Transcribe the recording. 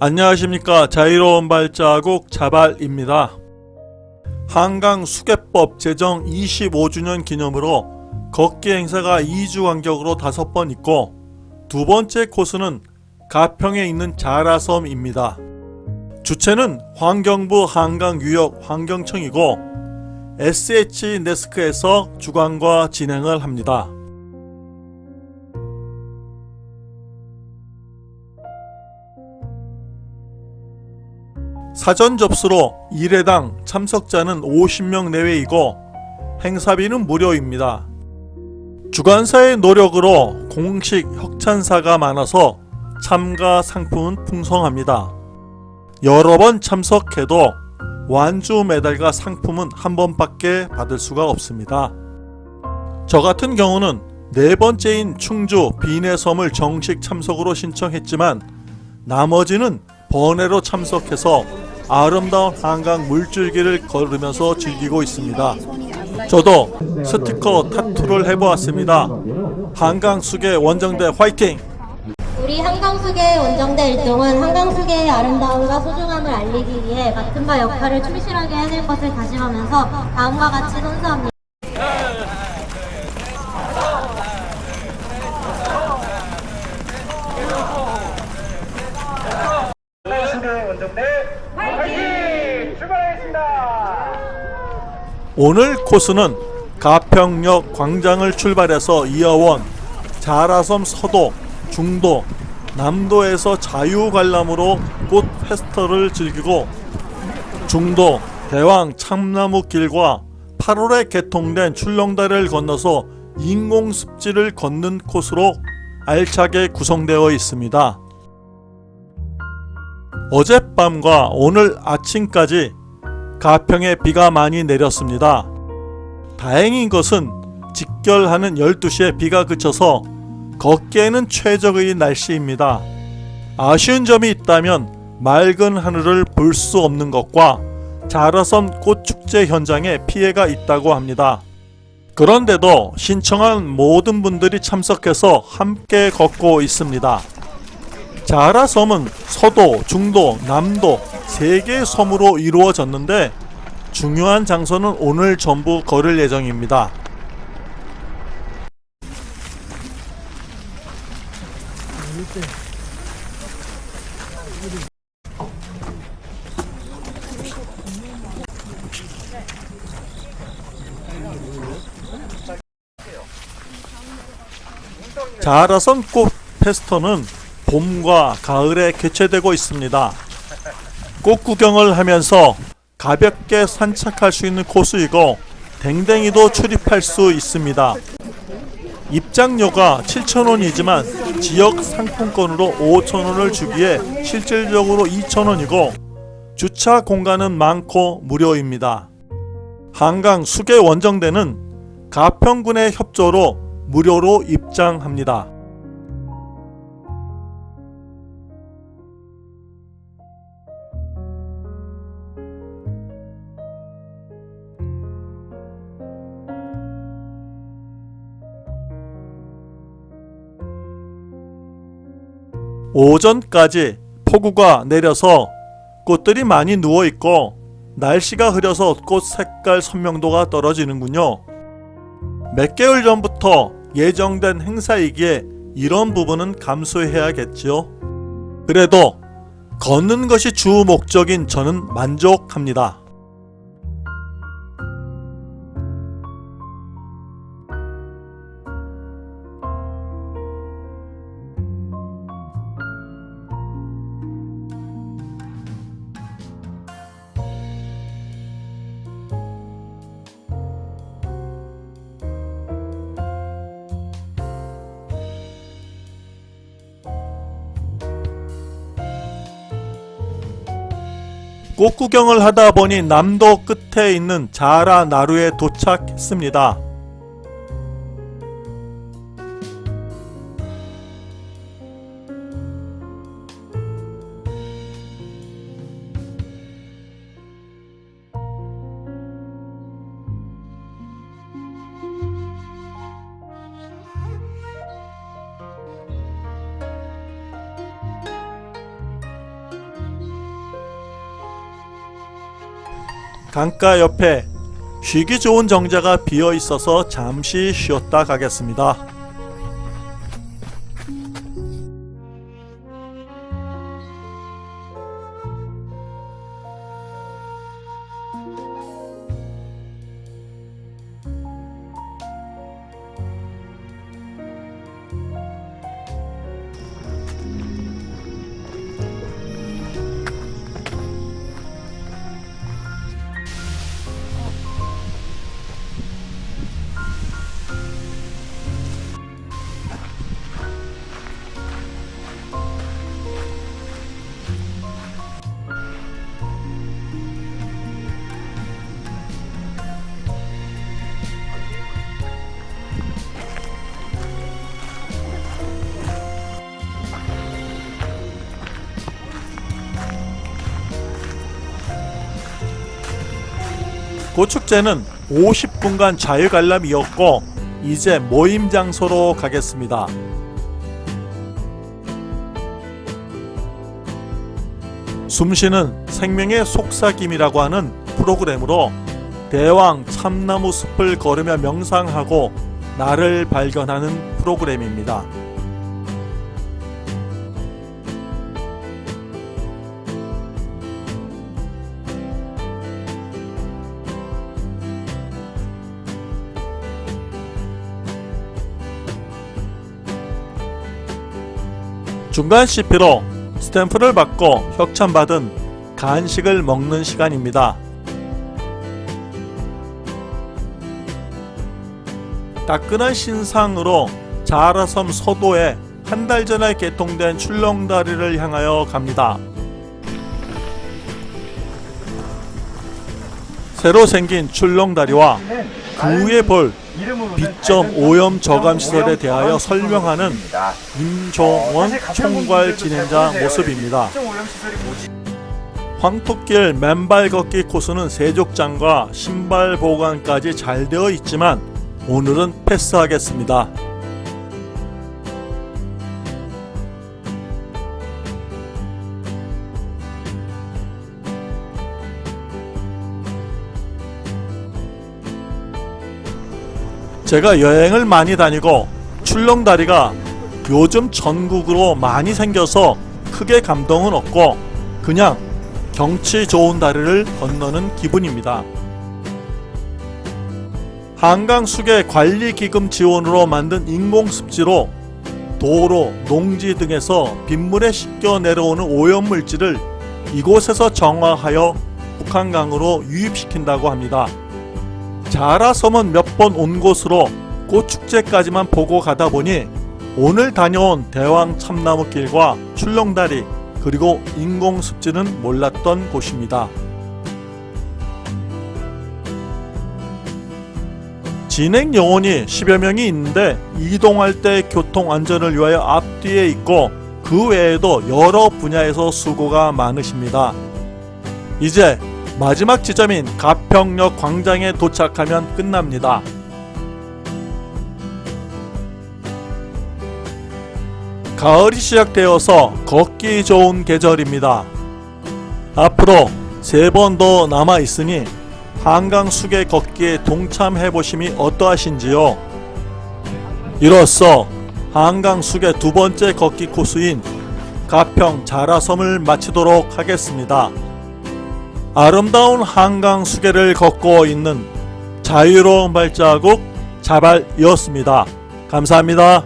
안녕하십니까 자유로운 발자국 자발입니다. 한강 수계법 제정 25주년 기념으로 걷기 행사가 2주 간격으로 다섯 번 있고 두 번째 코스는 가평에 있는 자라섬입니다. 주체는 환경부 한강유역 환경청이고 SH 네스크에서 주관과 진행을 합니다. 사전 접수로 1회당 참석자는 50명 내외이고 행사비는 무료입니다. 주관사의 노력으로 공식 협찬사가 많아서 참가 상품은 풍성합니다. 여러 번 참석해도 완주 메달과 상품은 한 번밖에 받을 수가 없습니다. 저 같은 경우는 네 번째인 충주 비내섬을 정식 참석으로 신청했지만 나머지는 번외로 참석해서 아름다운 한강 물줄기를 걸으면서 즐기고 있습니다. 저도 스티커 타투를 해보았습니다. 한강 수계 원정대 화이팅! 우리 한강수계 원정대 일동은 한강수계의 아름다움과 소중함을 알리기 위해 맡은 바 역할을 충실하게 해낼 것을 다짐하면서 다음과 같이 선서합니다. 수계 원정대 화이팅! 출발하겠습니다. 오늘 코스는 가평역 광장을 출발해서 이어원, 자라섬 서도, 중도, 남도에서 자유관람으로 꽃 페스터를 즐기고 중도, 대왕 참나무 길과 8월에 개통된 출렁다리를 건너서 인공습지를 걷는 코스로 알차게 구성되어 있습니다. 어젯밤과 오늘 아침까지 가평에 비가 많이 내렸습니다. 다행인 것은 직결하는 12시에 비가 그쳐서 걷기에는 최적의 날씨입니다. 아쉬운 점이 있다면 맑은 하늘을 볼 수 없는 것과 자라섬 꽃축제 현장에 피해가 있다고 합니다. 그런데도 신청한 모든 분들이 참석해서 함께 걷고 있습니다. 자라섬은 서도, 중도, 남도 세 개의 섬으로 이루어졌는데 중요한 장소는 오늘 전부 걸을 예정입니다. 자라섬 꽃 페스터는 봄과 가을에 개최되고 있습니다. 꽃 구경을 하면서 가볍게 산책할 수 있는 코스이고 댕댕이도 출입할 수 있습니다. 입장료가 7,000원이지만 지역 상품권으로 5,000원을 주기에 실질적으로 2,000원이고 주차 공간은 많고 무료입니다. 한강 수계 원정대는 가평군의 협조로 무료로 입장합니다. 오전까지 폭우가 내려서 꽃들이 많이 누워 있고 날씨가 흐려서 꽃 색깔 선명도가 떨어지는군요. 몇 개월 전부터 예정된 행사이기에 이런 부분은 감수해야겠지요. 그래도 걷는 것이 주 목적인 저는 만족합니다. 꽃 구경을 하다 보니 남도 끝에 있는 자라 나루에 도착했습니다. 강가 옆에 쉬기 좋은 정자가 비어 있어서 잠시 쉬었다 가겠습니다. 고축제는 50분간 자유관람이었고 이제 모임 장소로 가겠습니다. 숨쉬는 생명의 속삭임이라고 하는 프로그램으로 대왕 참나무 숲을 걸으며 명상하고 나를 발견하는 프로그램입니다. 중간 CP로 스탬프를 받고 협찬받은 간식을 먹는 시간입니다. 따끈한 신상으로 자라섬 서도에 한 달 전에 개통된 출렁다리를 향하여 갑니다. 새로 생긴 출렁다리와 그 위에 볼 B점 오염 저감 시설에 대하여 설명하는 임종원 총괄 진행자 모습입니다. 황토길 맨발 걷기 코스는 세족장과 신발 보관까지 잘 되어 있지만 오늘은 패스하겠습니다. 제가 여행을 많이 다니고 출렁다리가 요즘 전국으로 많이 생겨서 크게 감동은 없고 그냥 경치 좋은 다리를 건너는 기분입니다. 한강 수계 관리 기금 지원으로 만든 인공습지로 도로, 농지 등에서 빗물에 씻겨 내려오는 오염물질을 이곳에서 정화하여 북한강으로 유입시킨다고 합니다. 자라섬은 몇 번 온 곳으로 꽃축제까지만 보고 가다 보니 오늘 다녀온 대왕 참나무길과 출렁다리 그리고 인공습지는 몰랐던 곳입니다. 진행 요원이 10여 명이 있는데 이동할 때 교통 안전을 위하여 앞뒤에 있고 그 외에도 여러 분야에서 수고가 많으십니다. 이제 마지막 지점인 가평역 광장에 도착하면 끝납니다. 가을이 시작되어서 걷기 좋은 계절입니다. 앞으로 세 번 더 남아 있으니 한강 수계 걷기에 동참해 보심이 어떠하신지요? 이로써 한강 수계 두 번째 걷기 코스인 가평 자라섬을 마치도록 하겠습니다. 아름다운 한강 수계를 걷고 있는 자유로운 발자국 자발이었습니다. 감사합니다.